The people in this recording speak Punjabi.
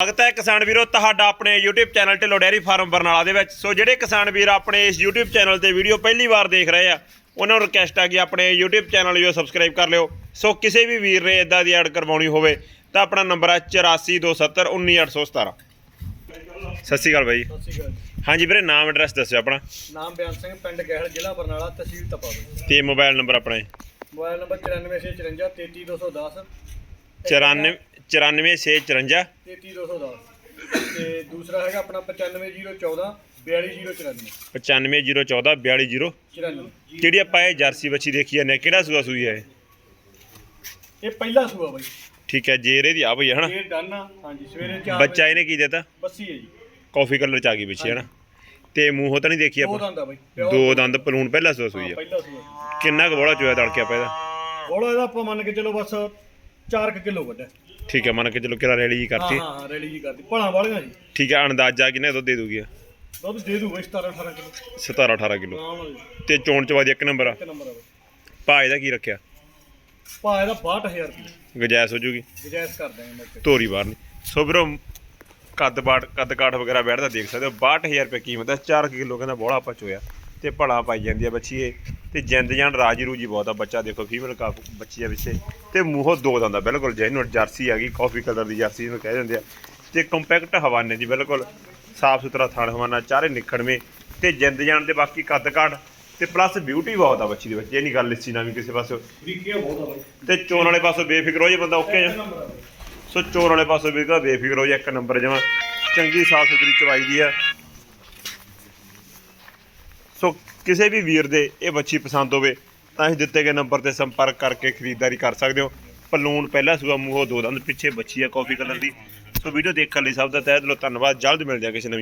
ਸਵਾਗਤ ਹੈ ਕਿਸਾਨ ਵੀਰੋ ਤੁਹਾਡਾ ਆਪਣੇ YouTube channel Dhillon dairy farm Barnala ਦੇ ਵਿੱਚ। ਸੋ ਜਿਹੜੇ ਕਿਸਾਨ ਵੀਰ ਆਪਣੇ ਇਸ YouTube ਚੈਨਲ ਤੇ ਵੀਡੀਓ ਪਹਿਲੀ ਵਾਰ ਦੇਖ ਰਹੇ ਆ ਉਹਨਾਂ ਨੂੰ ਰਿਕਵੈਸਟ ਆ ਕਿ ਆਪਣੇ YouTube ਚੈਨਲ ਨੂੰ ਸਬਸਕ੍ਰਾਈਬ ਕਰ ਲਿਓ। ਸੋ ਕਿਸੇ ਵੀ ਵੀਰ ਨੇ ਇਦਾਂ ਦੀ ਐਡ ਕਰਵਾਉਣੀ ਹੋਵੇ ਤਾਂ ਆਪਣਾ ਨੰਬਰ ਹੈ 8427191817 ਸਤਿ ਸ਼੍ਰੀ ਅਕਾਲ ਬਾਈ। ਸਤਿ ਸ਼੍ਰੀ ਅਕਾਲ। ਹਾਂਜੀ ਵੀਰੇ ਨਾਮ ਐਡਰੈਸ ਦੱਸਿਓ ਆਪਣਾ। ਨਾਮ ਬਿਆਨ ਸਿੰਘ ਪਿੰਡ ਗਹਿਲ ਜ਼ਿਲ੍ਹਾ ਬਰਨਾਲਾ ਤਹਿਸੀਲ ਤਪਾਵੇ ਤੇ ਮੋਬਾਈਲ ਨੰਬਰ ਆਪਣਾ ਜੀ। ਮੋਬਾਈਲ ਨੰਬਰ 9454 33210 94 94654 33210 ਤੇ ਦੂਸਰਾ ਹੈਗਾ ਆਪਣਾ 95014 42094 95014 42094 94 ਜਿਹੜੀ ਆਪਾਂ ਇਹ ਜਰਸੀ ਬੱਚੀ ਦੇਖੀ ਨੇ ਕਿਹੜਾ ਸੂਆ ਸੂਈ ਹੈ ਇਹ? ਪਹਿਲਾ ਸੂਆ ਬਾਈ। ਠੀਕ ਹੈ ਜੇਰੇ ਦੀ ਆ ਭਈ ਹਨਾ ਇਹ ਡਨ ਆ। ਹਾਂਜੀ ਸਵੇਰੇ 4 ਬੱਚਾ ਇਹਨੇ ਕੀ ਦਿੱਤਾ? ਬੱਸੀ ਹੈ ਜੀ। ਕਾਫੀ ਕਲਰ ਚ ਆ ਗਈ ਪਿੱਛੇ ਹਨਾ ਤੇ ਮੂੰਹੋਂ ਤਾਂ ਨਹੀਂ ਦੇਖੀ ਦੋ ਆਪਾਂ ਦੰਦ ਆ ਬਾਈ ਪਿਓਰ ਦੋ ਦੰਦ। ਪਲੂਣ ਪਹਿਲਾ ਸੂਆ ਸੂਈ ਆ। ਪਹਿਲਾ ਸੂਆ। ਕਿੰਨਾ ਕੁ ਬੋਲਾ ਚੋਇਆ ਤੜਕੇ ਆਪਾਂ ਇਹਦਾ? ਬੋਲਾ ਇਹਦਾ ਆਪਾਂ ਮੰਨ ਕੇ ਚਲੋ ਬਸ 4 ਕਿਲੋ ਵੱਡਾ। ਠੀਕ ਹੈ ਮੰਨ ਕੇ ਚਲੋ ਕਿਹੜਾ ਰੈਲੀ ਜੀ ਹਾਂ ਕਰਤੀ। ਹਾਂ ਹਾਂ ਰੈਲੀ ਜੀ ਕਰਦੀ ਭਲਾ ਵਾਲੀਆਂ ਜੀ। ਠੀਕ ਹੈ ਅੰਦਾਜ਼ਾ ਕਿੰਨੇ ਦੁੱਧ ਦੇ ਦੂਗੀ? ਦੁੱਧ ਦੇ ਦੂ ਬਾਈ 17 18 ਕਿਲੋ। 17 18 ਕਿਲੋ। ਜੀ। ਤੇ ਚੋਣ ਇੱਕ ਨੰਬਰ ਆ। ਇੱਕ ਨੰਬਰ ਆ ਬਾਈ ਭਾ ਇਹਦਾ ਕੀ ਰੱਖਿਆ? ਭਾ ਇਹਦਾ 62000 ਰੁਪਏ। ਗਜਾਇਸ ਹੋ ਜੂਗੀ? ਗੁਜਾਇਸ਼ ਕਰ ਦਾਂਗੇ ਮੈਂ ਧੋਰੀ ਬਾਹਰ ਨਹੀਂ। ਸੋ ਵੀਰੋ ਕੱਦ ਬਾੜ ਕੱਦ ਕਾਠ ਵਗੈਰਾ ਬੈਠਦਾ ਦੇਖ ਸਕਦੇ ਹੋ। 62000 ਰੁਪਏ ਕੀਮਤ ਹੈ 4 ਕਿਲੋ ਕਹਿੰਦਾ ਬੋਲਾ ਆਪਾਂ ਚੋਇਆ। ਤੇ ਭਲਾ ਪਾਈ ਜਾਂਦੀ ਆ ਬੱਚੀ ਇਹ। ਤੇ ਜਿੰਦ ਜਾਨ ਰਾਜੀ ਰੂਜੀ ਬਹੁਤ ਆ ਬੱਚਾ ਦੇਖੋ ਫੀਮੇਲ ਕਾਫ ਬੱਚੀ ਆ ਵਿੱਚੇ ਤੇ ਮੂੰਹੋਂ ਦੋ ਦੰਦਾ ਬਿਲਕੁਲ ਜੈਨੂਅਲ ਜਰਸੀ ਆ ਗਈ ਕਾਫੀ ਕਲਰ ਦੀ ਜਰਸੀ ਇਹਨੂੰ ਕਹਿ ਦਿੰਦੇ ਆ। ਤੇ ਕੰਪੈਕਟ ਹਵਾਨੇ ਦੀ ਬਿਲਕੁਲ ਸਾਫ਼ ਸੁਥਰਾ ਥਣ ਹਵਾਨਾ ਚਾਰੇ ਨਿਖੜਵੇਂ। ਤੇ ਜਿੰਦ ਜਾਨ ਤੇ ਬਾਕੀ ਕੱਦ ਕਾਠ ਤੇ ਪਲੱਸ ਬਿਊਟੀ ਬਹੁਤ ਆ ਬੱਚੀ ਦੇ ਵਿੱਚ ਇਹ ਨਹੀਂ ਗੱਲ ਲਿੱਸੀ ਨਾ ਵੀ ਕਿਸੇ ਪਾਸੋਂ। ਬਰੀਕੀਆਂ ਬਹੁਤ ਆ ਬਾਈ ਤੇ ਚੋਣ ਵਾਲੇ ਪਾਸੋਂ ਬੇਫਿਕਰ ਹੋ ਜੇ ਬੰਦਾ ਓਕੇ ਆ। ਸੋ ਚੋਣ ਵਾਲੇ ਪਾਸੋਂ ਵੀ ਬੇਫਿਕਰ ਹੋ ਜਾ ਇੱਕ ਨੰਬਰ ਜਮਾ। ਚੰਗੀ ਸਾਫ਼ ਸੁਥਰੀ ਚਵਾਈ ਦੀ ਆ। ਸੋ ਕਿਸੇ ਵੀ ਵੀਰ ਦੇ ਇਹ ਬੱਚੀ ਪਸੰਦ ਹੋਵੇ, ਤਾਂ ਅਸੀਂ ਦਿੱਤੇ ਗਏ ਨੰਬਰ ਤੇ ਸੰਪਰਕ ਕਰਕੇ ਖਰੀਦਦਾਰੀ ਕਰ ਸਕਦੇ ਹੋ। ਪਲੂਣ ਪਹਿਲਾ ਸੂਆ ਮੂੰਹੋਂ, ਦੋ ਦੰਦ ਪਿੱਛੇ ਬੱਚੀ ਆ ਕਾਫੀ ਕਲਰ ਦੀ। ਸੋ ਵੀਡੀਓ ਦੇਖਣ ਲਈ ਸਭ ਦਾ ਤਹਿ ਦਿਲੋਂ ਧੰਨਵਾਦ, ਜਲਦ ਮਿਲ ਆ ਕਿਸੇ ਨਵੀਂ